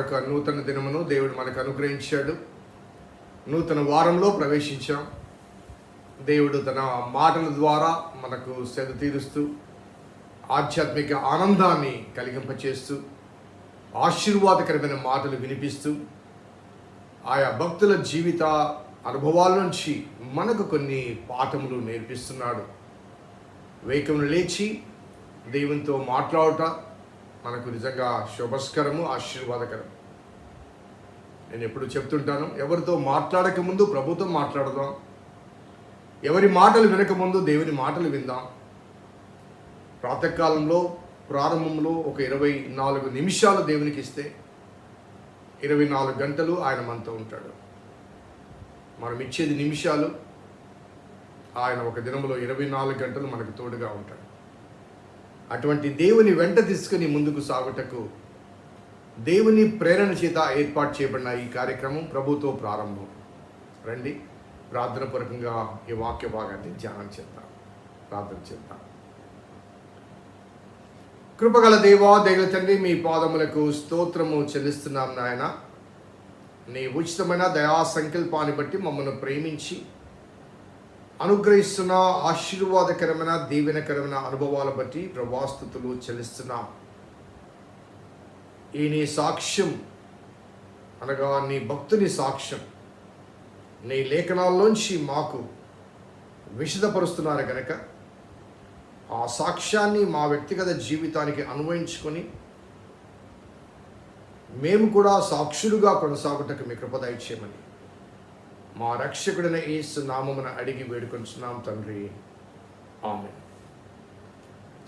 మరొక నూతన దినమును దేవుడు మనకు అనుగ్రహించాడు. నూతన వారంలో ప్రవేశించాం. దేవుడు తన మాటల ద్వారా మనకు సెద తీరుస్తూ ఆధ్యాత్మిక ఆనందాన్ని కలిగింపచేస్తూ ఆశీర్వాదకరమైన మాటలు వినిపిస్తూ ఆయా భక్తుల జీవిత అనుభవాల నుంచి మనకు కొన్ని పాఠములు నేర్పిస్తున్నాడు. వేకమును లేచి దేవునితో మాట్లాడుట మనకు నిజంగా శుభస్కరము ఆశీర్వాదకరం నేను ఎప్పుడు చెప్తుంటాను ఎవరితో మాట్లాడక ముందు ప్రభుత్వం మాట్లాడదాం. ఎవరి మాటలు వినక ముందు దేవుని మాటలు విందాం. ప్రాతకాలంలో ప్రారంభంలో ఒక ఇరవై నాలుగు నిమిషాలు దేవునికి ఇస్తే ఇరవై నాలుగు గంటలు ఆయన మనతో ఉంటాడు. మనం ఇచ్చేది నిమిషాలు. ఆయన ఒక దినంలో ఇరవై నాలుగు గంటలు మనకు తోడుగా ఉంటాడు. అటువంటి దేవుని వెంట తీసుకుని ముందుకు సాగుటకు దేవుని ప్రేరణ చేత ఏర్పాటు చేయబడిన ఈ కార్యక్రమం ప్రభుతో ప్రారంభం. రండి ప్రార్థన పూర్వకంగా ఈ వాక్య భాగాన్ని ధ్యానం చేద్దాం. ప్రార్థన చేద్దాం. కృపగల దేవా దేవుల తండ్రి మీ పాదములకు స్తోత్రము చెల్లిస్తున్నాం నాయన. నీ ఉచితమైన దయా సంకల్పాన్ని బట్టి మమ్మల్ని ప్రేమించి అనుగ్రహిస్తున్న ఆశీర్వాదకరమైన దీవెనకరమైన అనుభవాల బట్టి ప్రభాస్తుతులు చెల్లిస్తున్నాం. ఈ నీ సాక్ష్యం అనగా నీ భక్తుని సాక్ష్యం నీ లేఖనాల్లోంచి మాకు విషదపరుస్తున్నారు కనుక ఆ సాక్ష్యాన్ని మా వ్యక్తిగత జీవితానికి అన్వయించుకొని మేము కూడా సాక్షులుగా కొనసాగుటకు మీ కృప దయచేయమని. మా రక్షకుడిన ఏసు నామమున అడిగి వేడుకొంచున్నాం తండ్రి. ఆమె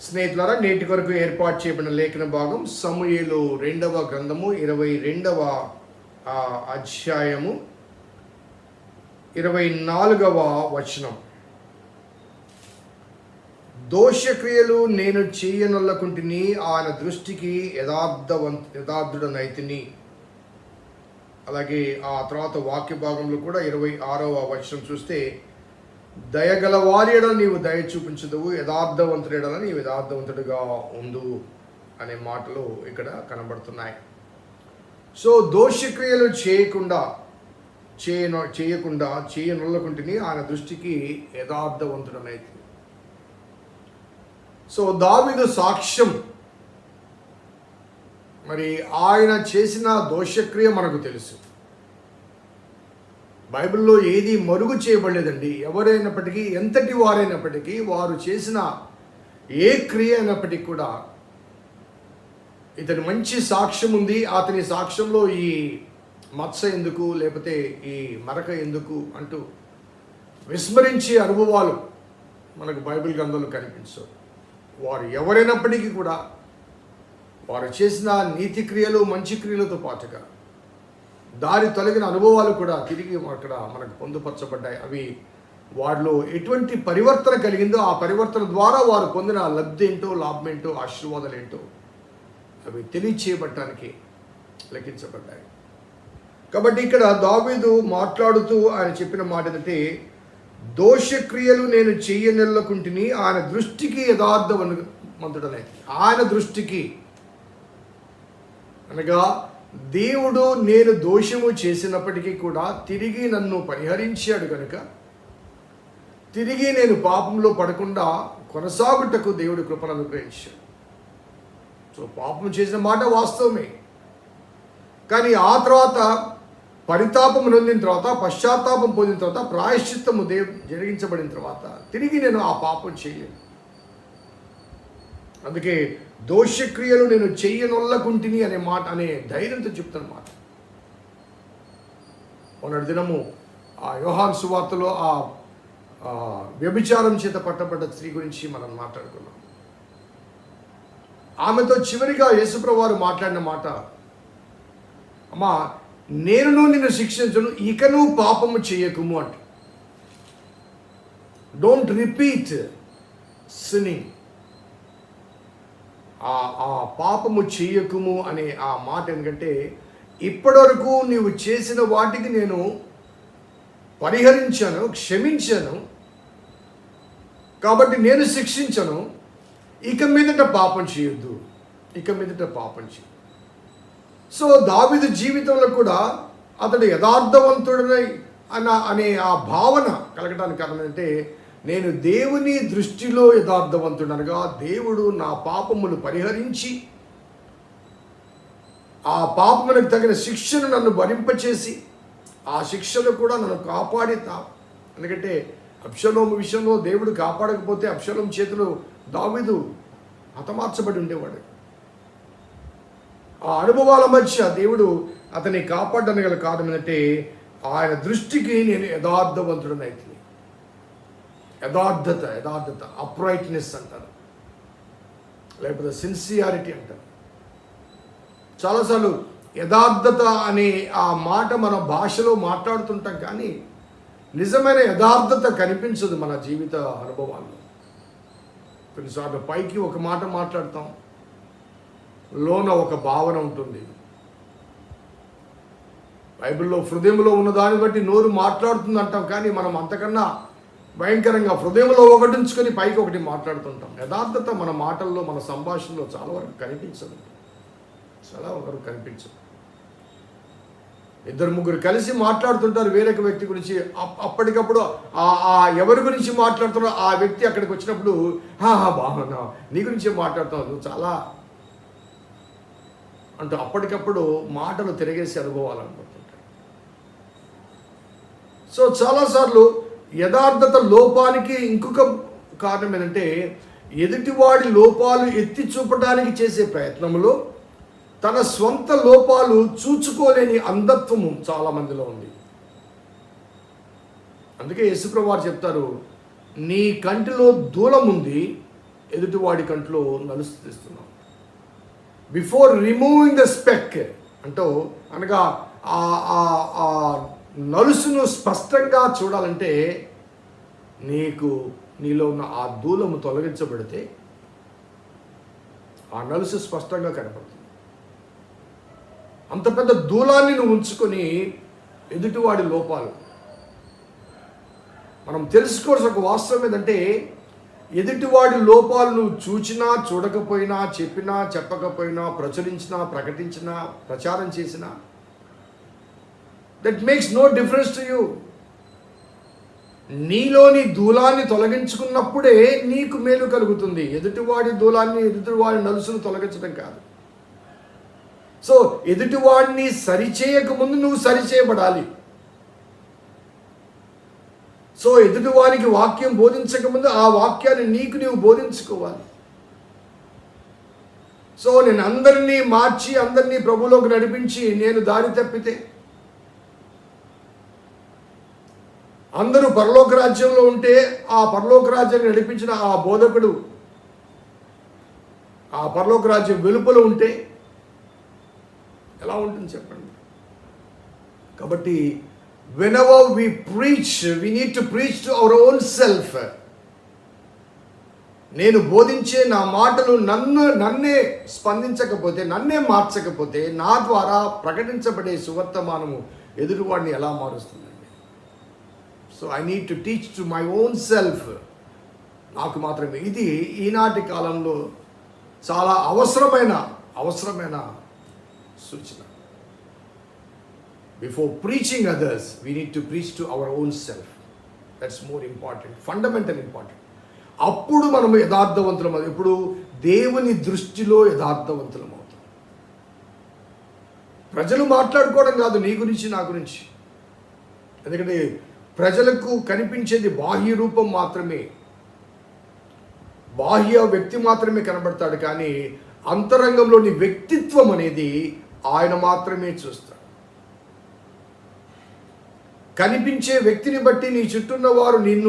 స్నేహితులారా నేటి కొరకు ఏర్పాటు చేయబడిన లేఖన భాగం సమూహలు రెండవ గ్రంథము ఇరవై రెండవ అధ్యాయము ఇరవై నాలుగవ వచనం. దోషక్రియలు నేను చేయనొల్లకుంటిని ఆయన దృష్టికి యథార్థవంత యథార్థుడనైతిని. అలాగే ఆ తర్వాత వాక్య భాగంలో కూడా ఇరవై ఆరవ వచనం చూస్తే దయగల వారియడ నీవు దయ చూపించదువు యథార్థవంతుడి నీవు యథార్థవంతుడిగా ఉండు అనే మాటలు ఇక్కడ కనబడుతున్నాయి. సో దోషక్రియలు చేయకుండా చేయను చేయకుండా చేయనుల్లకుంటుని ఆయన దృష్టికి యథార్థవంతుడనైతే. సో దావిదు సాక్ష్యం మరి ఆయన చేసిన దోషక్రియ మనకు తెలుసు. బైబిల్లో ఏది మరుగు చేయబడలేదండి. ఎవరైనప్పటికీ ఎంతటి వారైనప్పటికీ వారు చేసిన ఏ క్రియ అయినప్పటికీ కూడా ఇతని మంచి సాక్ష్యం ఉంది. అతని సాక్ష్యంలో ఈ మత్స ఎందుకు లేకపోతే ఈ మరక ఎందుకు అంటూ విస్మరించే అనుభవాలు మనకు బైబిల్ గ్రంథంలో కనిపించవు. వారు ఎవరైనప్పటికీ కూడా వారు చేసిన నీతి క్రియలు మంచి క్రియలతో పాటుగా దారి తొలగిన అనుభవాలు కూడా తిరిగి అక్కడ మనకు పొందుపరచబడ్డాయి. అవి వారిలో ఎటువంటి పరివర్తన కలిగిందో ఆ పరివర్తన ద్వారా వారు పొందిన లబ్ధి ఏంటో లాభం ఏంటో ఆశీర్వాదాలు ఏంటో అవి తెలియచేయబట్టడానికి లెక్కించబడ్డాయి. కాబట్టి ఇక్కడ దావీదు మాట్లాడుతూ ఆయన చెప్పిన మాట ఏంటంటే దోషక్రియలు నేను చెయ్యనెల్లకుంటుని ఆయన దృష్టికి యథార్థవంతుడనై ఆయన దృష్టికి అనగా దేవుడు నేను దోషము చేసినప్పటికీ కూడా తిరిగి నన్ను పరిహరించాడు కనుక తిరిగి నేను పాపంలో పడకుండా కొనసాగుటకు దేవుడు కృపను అనుగ్రహించాడు. సో పాపం చేసిన మాట వాస్తవమే. కానీ ఆ తర్వాత పరితాపం నొందిన తర్వాత పశ్చాత్తాపం పొందిన తర్వాత ప్రాయశ్చిత్తము దేవ్ జరిగించబడిన తర్వాత తిరిగి నేను ఆ పాపం చేయలేను. అందుకే దోషక్రియలు నేను చెయ్యనొల్లకుంటిని అనే మాట అనే ధైర్యంతో చెప్తాను మాట. మొన్నటి దినము ఆ యోహాన్ సువార్తలో ఆ వ్యభిచారం చేత పట్టబడ్డ స్త్రీ గురించి మనం మాట్లాడుకున్నాం. ఆమెతో చివరిగా యేసుప్రభు వారు మాట్లాడిన మాట అమ్మా నేనును నిన్ను శిక్షించను ఇకను పాపము చేయకుము అంట. డోంట్ రిపీట్ సినింగ్ ఆ పాపము చేయకుము అనే ఆ మాట ఎందుకంటే ఇప్పటివరకు నీవు చేసిన వాటికి నేను పరిహరించాను క్షమించాను కాబట్టి నేను శిక్షించను. ఇక మీదట పాపం చేయొద్దు. ఇక మీదట పాపం చేయ. సో దావిదు జీవితంలో కూడా అతడు యథార్థవంతుడనై అన్న అనే ఆ భావన కలగడానికి కారణం అంటే నేను దేవుని దృష్టిలో యథార్థవంతుడనగా దేవుడు నా పాపములు పరిహరించి ఆ పాపములకు తగిన శిక్షను నన్ను భరింపచేసి ఆ శిక్షను కూడా నన్ను కాపాడి తా ఎందుకంటే అప్షలోము విషయంలో దేవుడు కాపాడకపోతే అప్షలోం చేతిలో దావిదు హతమార్చబడి ఉండేవాడు. ఆ అనుభవాల మధ్య దేవుడు అతన్ని కాపాడడానికి గల కారణం ఏంటంటే ఆయన దృష్టికి నేను యథార్థవంతుడనైతే యథార్థత యథార్థత అప్రైట్నెస్ అంటారు. లేకపోతే సిన్సియారిటీ అంటారు. చాలాసార్లు యథార్థత అనే ఆ మాట మన భాషలో మాట్లాడుతుంటాం కానీ నిజమైన యథార్థత కనిపించదు మన జీవిత అనుభవాల్లో. కొన్నిసార్లు పైకి ఒక మాట మాట్లాడతాం లోన ఒక భావన ఉంటుంది. బైబిల్లో హృదయంలో ఉన్న దాన్ని బట్టి నోరు మాట్లాడుతుంది అంటాం కానీ మనం అంతకన్నా భయంకరంగా హృదయంలో ఒకటి ఉంచుకొని పైకి ఒకటి మాట్లాడుతుంటాం. యథార్థత మన మాటల్లో మన సంభాషణలో చాలా వరకు కనిపించదు. చాలా వరకు కనిపించదు. ఇద్దరు ముగ్గురు కలిసి మాట్లాడుతుంటారు వేరొక వ్యక్తి గురించి. అప్- అప్పటికప్పుడు ఆ ఎవరి గురించి మాట్లాడుతున్నారో ఆ వ్యక్తి అక్కడికి వచ్చినప్పుడు హా బాగున్నా నీ గురించి మాట్లాడుతున్నావు నువ్వు చాలా అంటూ అప్పటికప్పుడు మాటలు తిరిగేసి అనుభవాలనుకుంటుంటాయి సో చాలాసార్లు యథార్థత లోపానికి ఇంకొక కారణం ఏంటంటే ఎదుటివాడి లోపాలు ఎత్తి చూపడానికి చేసే ప్రయత్నంలో తన స్వంత లోపాలు చూచుకోలేని అంధత్వము చాలా మందిలో ఉంది. అందుకే యేసుప్రభు వారు చెప్తారు నీ కంటిలో దూలం ఉంది ఎదుటివాడి కంటిలో నలుసు తీస్తున్నావు. బిఫోర్ రిమూవింగ్ ద స్పెక్ అంటూ అనగా ఆ ఆ- ఆ నలుసును స్పష్టంగా చూడాలంటే నీకు నీలో ఉన్న ఆ దూలము తొలగించబడితే ఆ నలుసు స్పష్టంగా కనపడుతుంది. అంత పెద్ద దూలాన్ని నువ్వు ఉంచుకొని ఎదుటివాడి లోపాలు. మనం తెలుసుకోవాల్సిన ఒక వాస్తవం ఏంటంటే ఎదుటివాడి లోపాలు నువ్వు చూచినా చూడకపోయినా చెప్పినా చెప్పకపోయినా ప్రచురించినా ప్రకటించినా ప్రచారం చేసినా that makes no difference to you నీలోని దూలాన్ని తొలగించుకున్నప్పుడే నీకు మేలు కలుగుతుంది. ఎదుటివాడి దూలాన్ని ఎదుటివాడి నలుసును తొలగించడం కాదు. సో ఎదుటివాడిని సరిచేయకముందు నువ్వు సరిచేయబడాలి. సో ఎదుటివానికి వాక్యం బోధించక ముందు ఆ వాక్యాన్ని నీకు నీవు బోధించుకోవాలి. సో నేను అందరినీ మార్చి అందరినీ ప్రభులోకి నడిపించి నేను దారి తప్పితే అందరూ పరలోక రాజ్యంలో ఉంటే ఆ పరలోక రాజ్యాన్ని నడిపించిన ఆ బోధకుడు ఆ పరలోక రాజ్యం వెలుపల ఉంటే ఎలా ఉంటుంది చెప్పండి? కాబట్టి when we preach we need to preach to our own self నేను బోధించే నా మాటలు నన్ను నన్నే స్పందించకపోతే నన్నే మార్చకపోతే నా ద్వారా ప్రకటించబడే సువర్తమానము ఎదురువాడిని ఎలా మారుస్తుంది? So I need to teach to my own self నాకు మాత్రమే. ఇది ఈనాటి కాలంలో చాలా అవసరమైన అవసరమైన సూచన. Before preaching others we need to preach to our own self that's more important fundamental important అప్పుడు మనం యథార్థవంతులం అవుతాం. ఇప్పుడు దేవుని దృష్టిలో యథార్థవంతులం అవుతాం. ప్రజలు మాట్లాడుకోవడం కాదు నీ గురించి నా గురించి. ఎందుకంటే ప్రజలకు కనిపించేది బాహ్య రూపం మాత్రమే. బాహ్య వ్యక్తి మాత్రమే కనబడతాడు కానీ అంతరంగంలోని వ్యక్తిత్వం అనేది ఆయన మాత్రమే చూస్తాడు. కనిపించే వ్యక్తిని బట్టి నీ చుట్టూన్న వారు నిన్ను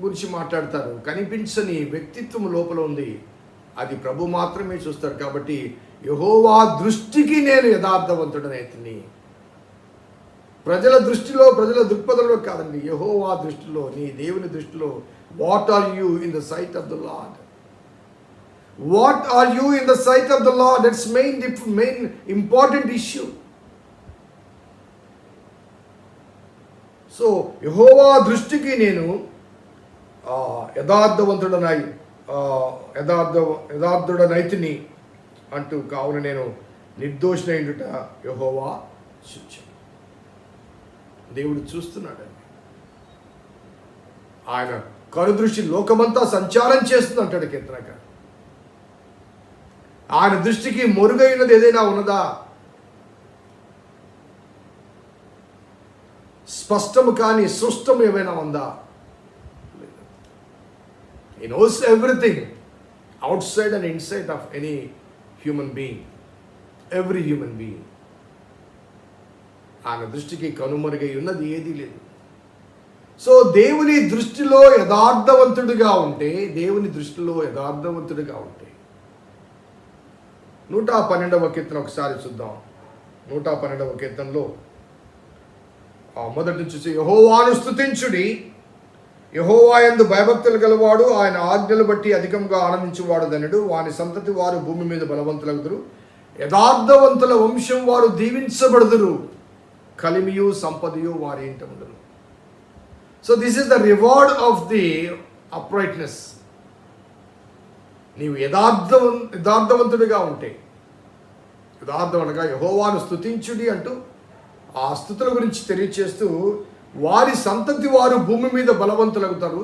గురించి మాట్లాడతారు. కనిపించని వ్యక్తిత్వం లోపల ఉంది. అది ప్రభు మాత్రమే చూస్తారు కాబట్టి యహోవా దృష్టికి నేను యథార్థవంతుడనైతిని. ప్రజల దృష్టిలో ప్రజల దృక్పథంలో కాదండి. యహోవా దృష్టిలో నీ దేవుని దృష్టిలో what are you in the sight of the lord what are you in the sight of the lord that's main main important issue so యహోవా దృష్టికి నేను యథార్థవంతుడనై యథార్థ యథార్థ యథార్థుడనైతిని అంటూ కావున నేను నిర్దోషులైనట యహోవా శిక్ష దేవుడు చూస్తున్నాడండి. ఆయన కరుదృష్టి లోకమంతా సంచారం చేస్తుంది అంటాడు కీర్తనక ఆయన దృష్టికి మొరుగైనది ఏదైనా ఉన్నదా? స్పష్టము కానీ సుష్టం ఏమైనా ఉందా? He knows everything outside and inside of any human being every human being ఆయన దృష్టికి కనుమరుగై ఉన్నది ఏదీ లేదు. సో దేవుని దృష్టిలో యథార్థవంతుడిగా ఉంటే దేవుని దృష్టిలో యథార్థవంతుడిగా ఉంటే నూట పన్నెండవ కీర్తన ఒకసారి చూద్దాం. నూట పన్నెండవ కీర్తనలో మొదటి నుంచి చూసి యహోవాను స్తుతించుడి. యహోవా ఎందు భయభక్తులు గలవాడు ఆయన ఆజ్ఞలు బట్టి అధికంగా ఆనందించేవాడు దనుడు. వాని సంతతి వారు భూమి మీద బలవంతులగుదురు. యథార్థవంతుల వంశం వారు దీవించబడుదురు. కలిమియు సంపదయు వారి ఇంట so this is the reward of the uprightness నీవు యథార్థవం యథార్థవంతుడిగా ఉంటే యథార్థమనగా యహోవాను స్తుతించుడి అంటూ ఆ స్థుతుల గురించి తెలియచేస్తూ వారి సంతతి వారు భూమి మీద బలవంతులవుతారు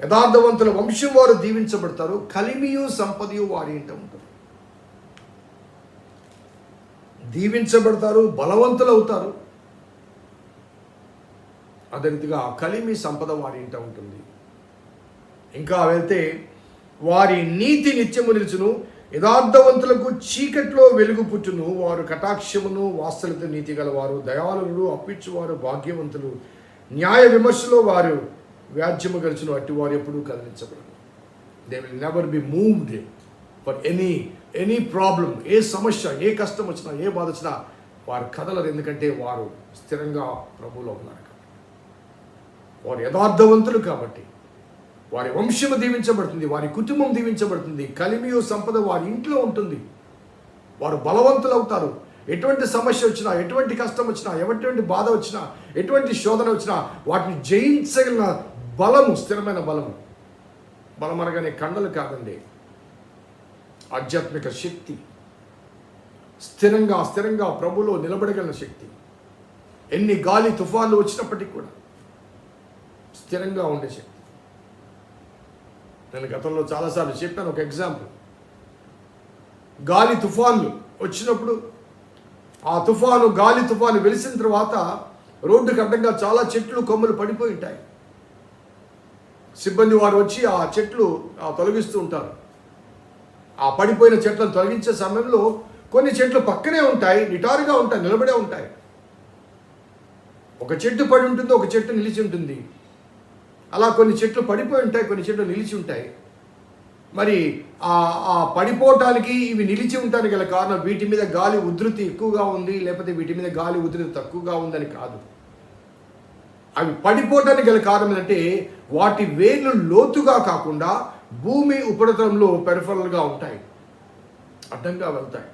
యథార్థవంతుల వంశం వారు దీవించబడతారు. కలిమియు సంపదయు వారి ఇంట ఉంటారు దీవించబడతారు బలవంతులు అవుతారు అదే రీతిగా కలిమి సంపద వారి ఇంట ఉంటుంది. ఇంకా వెళ్తే వారి నీతి నిత్యము నిలుచును యథార్థవంతులకు చీకట్లో వెలుగు పుట్టును వారు కటాక్షమును వాస్తలిత నీతి గలవారు దయాళులు అప్పించువారు భాగ్యవంతులు న్యాయ విమర్శలో వారు వ్యాజ్యము గెలిచిన అట్టి వారు ఎప్పుడూ కదిలించబడరు. They will never be moved for any any problem ఏ సమస్య ఏ కష్టం వచ్చినా ఏ బాధ వచ్చినా వారు కదలరు. ఎందుకంటే వారు స్థిరంగా ప్రభువులో ఉన్నారు కాబట్టి. వారు యథార్థవంతులు కాబట్టి. వారి వంశము దీవించబడుతుంది వారి కుటుంబం దీవించబడుతుంది కలిమియు సంపద వారి ఇంట్లో ఉంటుంది. వారు బలవంతులు అవుతారు. ఎటువంటి సమస్య వచ్చినా ఎటువంటి కష్టం వచ్చినా ఎటువంటి బాధ వచ్చినా ఎటువంటి శోధన వచ్చినా వాటిని జయించగలిగిన బలము స్థిరమైన బలము. బలం అనగానే కండలు కాదండి. ఆధ్యాత్మిక శక్తి. స్థిరంగా స్థిరంగా ప్రభులో నిలబడగలిగిన శక్తి. ఎన్ని గాలి తుఫాన్లు వచ్చినప్పటికీ కూడా స్థిరంగా ఉండే శక్తి. నేను గతంలో చాలాసార్లు చెప్పాను ఒక ఎగ్జాంపుల్. గాలి తుఫాన్లు వచ్చినప్పుడు ఆ తుఫాను గాలి తుఫాను వెలిసిన తర్వాత రోడ్డుకి అడ్డంగా చాలా చెట్లు కొమ్మలు పడిపోయి ఉంటాయి. సిబ్బంది వారు వచ్చి ఆ చెట్లు తొలగిస్తూ ఉంటారు. ఆ పడిపోయిన చెట్లను తొలగించే సమయంలో కొన్ని చెట్లు పక్కనే ఉంటాయి నిటారుగా ఉంటాయి నిలబడే ఉంటాయి. ఒక చెట్టు పడి ఉంటుంది ఒక చెట్టు నిలిచి ఉంటుంది. అలా కొన్ని చెట్లు పడిపోయి ఉంటాయి కొన్ని చెట్లు నిలిచి ఉంటాయి. మరి ఆ ఆ పడిపోవటానికి ఇవి నిలిచి ఉంటానికి గల కారణం వీటి మీద గాలి ఉధృతి ఎక్కువగా ఉంది లేకపోతే వీటి మీద గాలి ఉధృతి తక్కువగా ఉందని కాదు. అవి పడిపోవటానికి గల కారణం ఏంటంటే వాటి వేర్లు లోతుగా కాకుండా భూమి ఉపరితలంలో పెరఫరల్గా ఉంటాయి. అడ్డంగా వెళ్తాయి.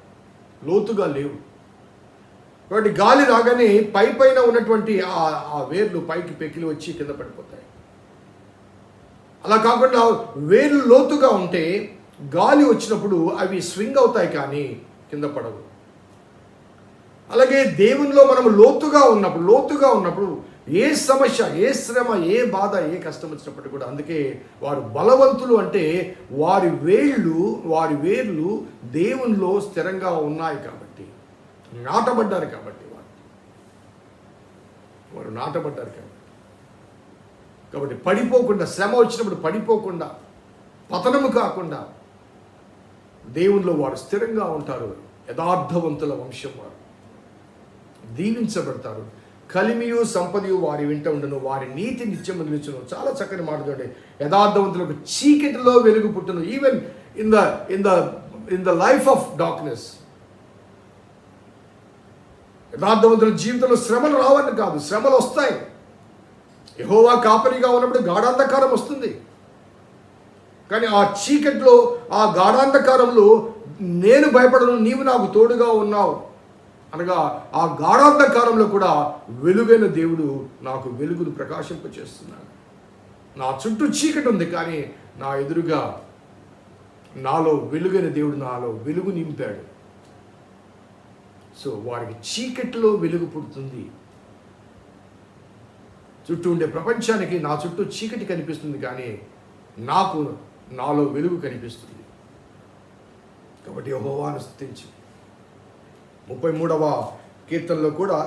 లోతుగా లేవు. కాబట్టి గాలి రాగానే పై పైన ఉన్నటువంటి ఆ ఆ వేర్లు పైకి పెకిలి వచ్చి కింద పడిపోతాయి. అలా కాకుండా వేర్లు లోతుగా ఉంటే గాలి వచ్చినప్పుడు అవి స్వింగ్ అవుతాయి కానీ కింద పడవు. అలాగే దేవునిలో మనం లోతుగా ఉన్నప్పుడు లోతుగా ఉన్నప్పుడు ఏ సమస్య ఏ శ్రమ ఏ బాధ ఏ కష్టం వచ్చినప్పటికీ కూడా అందుకే వారు బలవంతులు అంటే వారి వేళ్ళు వారి వేర్లు దేవునిలో స్థిరంగా ఉన్నాయి కాబట్టి నాటబడ్డారు కాబట్టి వారు. వారు నాటబడ్డారు కాబట్టి. కాబట్టి పడిపోకుండా శ్రమ వచ్చినప్పుడు పడిపోకుండా పతనము కాకుండా దేవునిలో వారు స్థిరంగా ఉంటారు. యథార్థవంతుల వంశం వారు. దీవించబడతారు. కలిమియు సంపదయు వారి వెంట ఉండను వారి నీతి నిత్యం నిలుచును. చాలా చక్కని మాట యథార్థవంతులకు చీకటిలో వెలుగు పుట్టును. Even in the in the in the life of darkness యథార్థవంతుల జీవితంలో శ్రమలు రావని కాదు. శ్రమలు వస్తాయి. యహోవా కాపరిగా ఉన్నప్పుడు గాఢాంధకారం వస్తుంది. కానీ ఆ చీకట్లో ఆ గాఢాంధకారంలో నేను భయపడను నీవు నాకు తోడుగా ఉన్నావు. అనగా ఆ గాఢాంధకారంలో కూడా వెలుగైన దేవుడు నాకు వెలుగును ప్రకాశింప చేస్తున్నాడు నా చుట్టూ చీకటి ఉంది కానీ నా ఎదురుగా నాలో వెలుగైన దేవుడు నాలో వెలుగు నింపాడు. సో వారికి చీకటిలో వెలుగు పుడుతుంది. చుట్టూ ఉండే ప్రపంచానికి నా చుట్టూ చీకటి కనిపిస్తుంది కానీ నాకు నాలో వెలుగు కనిపిస్తుంది. కాబట్టి యహోవాను స్థుతించి ముప్పై మూడవ కీర్తనలో కూడా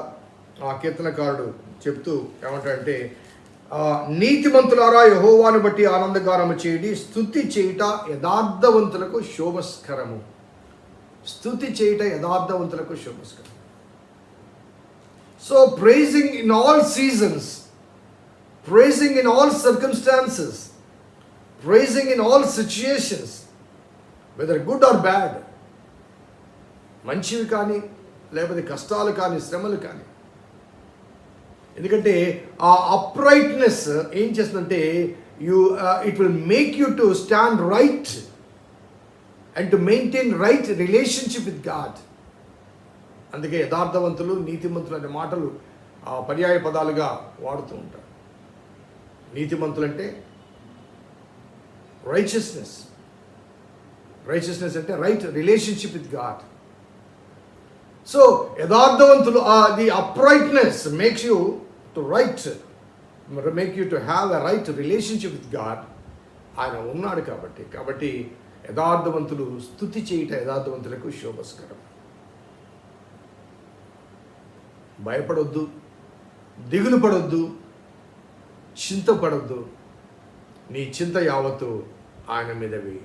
ఆ కీర్తనకారుడు చెప్తూ ఏమంటాడంటే ఆ, నీతిమంతులారా యహోవాను బట్టి ఆనందగానము చేయడి స్థుతి చేయుట యథార్థవంతులకు శోభస్కరము. స్థుతి చేయుట యథార్థవంతులకు శోభస్కరం so praising in all seasons praising in all circumstances praising in all situations whether good or bad మంచివి కానీ లేకపోతే కష్టాలు కానీ శ్రమలు కానీ. ఎందుకంటే ఆ అప్రైట్నెస్ ఏం చేస్తుందంటే you it will make you to stand right and to maintain right relationship with God అందుకే యథార్థవంతులు నీతిమంతులు అనే మాటలు ఆ పర్యాయ పదాలుగా వాడుతూ ఉంటారు. నీతిమంతులు అంటే రైచియస్నెస్ రైచియస్నెస్ అంటే right relationship with God so యథార్థవంతులు the uprightness makes you to right make you to have a right relationship with God ఆయన ఉన్నాడు కాబట్టి కాబట్టి యథార్థవంతులు స్థుతి చేయుట యథార్థవంతులకు శోభస్కరం. భయపడొద్దు దిగులు పడొద్దు చింతపడొద్దు. నీ చింత యావత్తు ఆయన మీదవి.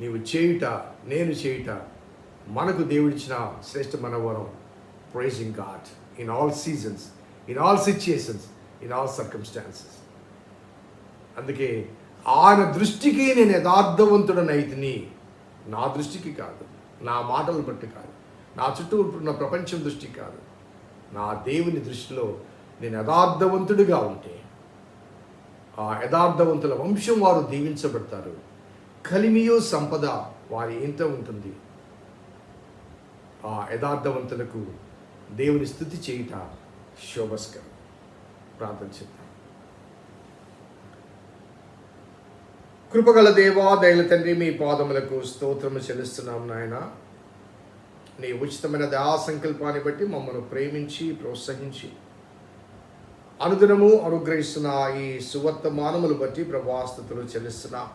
నీవు చేయుట నేను చేయుట మనకు దేవుడిచ్చిన శ్రేష్ఠ మనవరం praising God in all seasons in all situations in all circumstances అందుకే ఆయన దృష్టికి నేను యథార్థవంతుడనైతిని నా దృష్టికి కాదు నా మాటలు బట్టి కాదు నా చుట్టూ ఉంటున్న ప్రపంచం దృష్టి కాదు నా దేవుని దృష్టిలో నేను యథార్థవంతుడిగా ఉంటే ఆ యథార్థవంతుల వంశం వారు దీవించబడతారు. కలిమియో సంపద వారి ఎంత ఉంటుంది. ఆ యథార్థవంతులకు దేవుని స్థుతి చేయుట శోభస్కరం. ప్రార్థన చేద్దాం. కృపగల దేవా దయల తండ్రి మీ పాదములకు స్తోత్రము చెల్లిస్తున్నాం నాయన. నీ ఉచితమైన దయా సంకల్పాన్ని బట్టి మమ్మల్ని ప్రేమించి ప్రోత్సహించి అనుదినము అనుగ్రహిస్తున్న ఈ సువర్తమానములు బట్టి ప్రభాస్తుతులు చెల్లిస్తున్నా.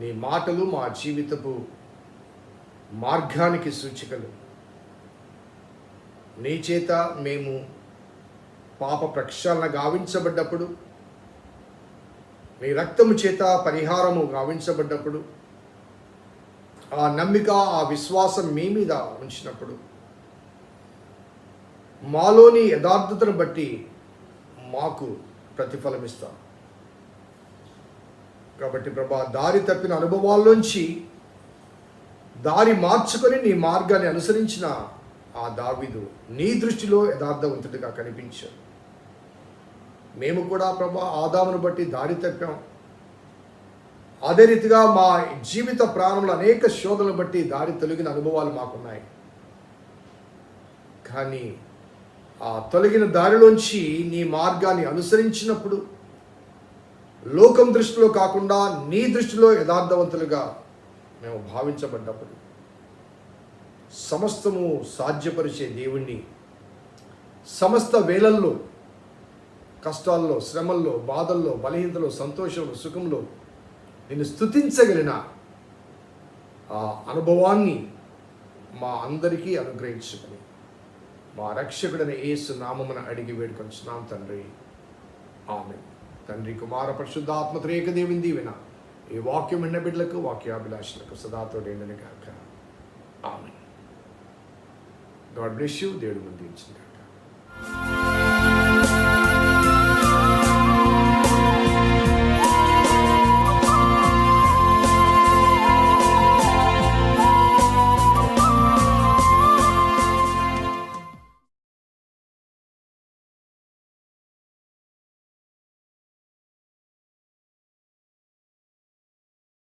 నీ మాటలు మా జీవితపు మార్గానికి సూచికలు. నీ చేత మేము పాప ప్రక్షాళన గావించబడ్డప్పుడు నీ రక్తము చేత పరిహారము గావించబడ్డప్పుడు ఆ నమ్మిక ఆ విశ్వాసం మీ మీద ఉంచినప్పుడు మాలోని యథార్థతను బట్టి మాకు ప్రతిఫలమిస్తాం. కాబట్టి ప్రభా దారి తప్పిన అనుభవాల్లోంచి దారి మార్చుకొని నీ మార్గాన్ని అనుసరించిన ఆ దావిదు నీ దృష్టిలో యథార్థవంతుడిగా కనిపించాడు. మేము కూడా ప్రభా ఆదామును బట్టి దారి తప్పాం. అదే రీతిగా మా జీవిత ప్రాణంలో అనేక శోధనలు బట్టి దారి తొలగిన అనుభవాలు మాకున్నాయి. కానీ ఆ తొలగిన దారిలోంచి నీ మార్గాన్ని అనుసరించినప్పుడు లోకం దృష్టిలో కాకుండా నీ దృష్టిలో యథార్థవంతులుగా మేము భావించబడ్డప్పుడు సమస్తము సాధ్యపరిచే దేవుణ్ణి సమస్త వేళల్లో కష్టాల్లో శ్రమల్లో బాధల్లో బలహీనతలో సంతోషంలో సుఖంలో నేను స్థుతించగలిగిన ఆ అనుభవాన్ని మా అందరికీ అనుగ్రహించుకుని మా రక్షకుడైన ఏసు నామమున అడిగి వేడుకొంచున్నాం తండ్రి. ఆమె తండ్రి కుమార పరిశుద్ధాత్మ త్రేక దేవుని దీవెన. ఈ వాక్యం విన్న బిడ్డలకు వాక్యాభిలాషులకు సదాతోడు ఏంటని కాక. ఆమె గాడ్ బ్లెస్ యూ దేవుడు ముందు కాక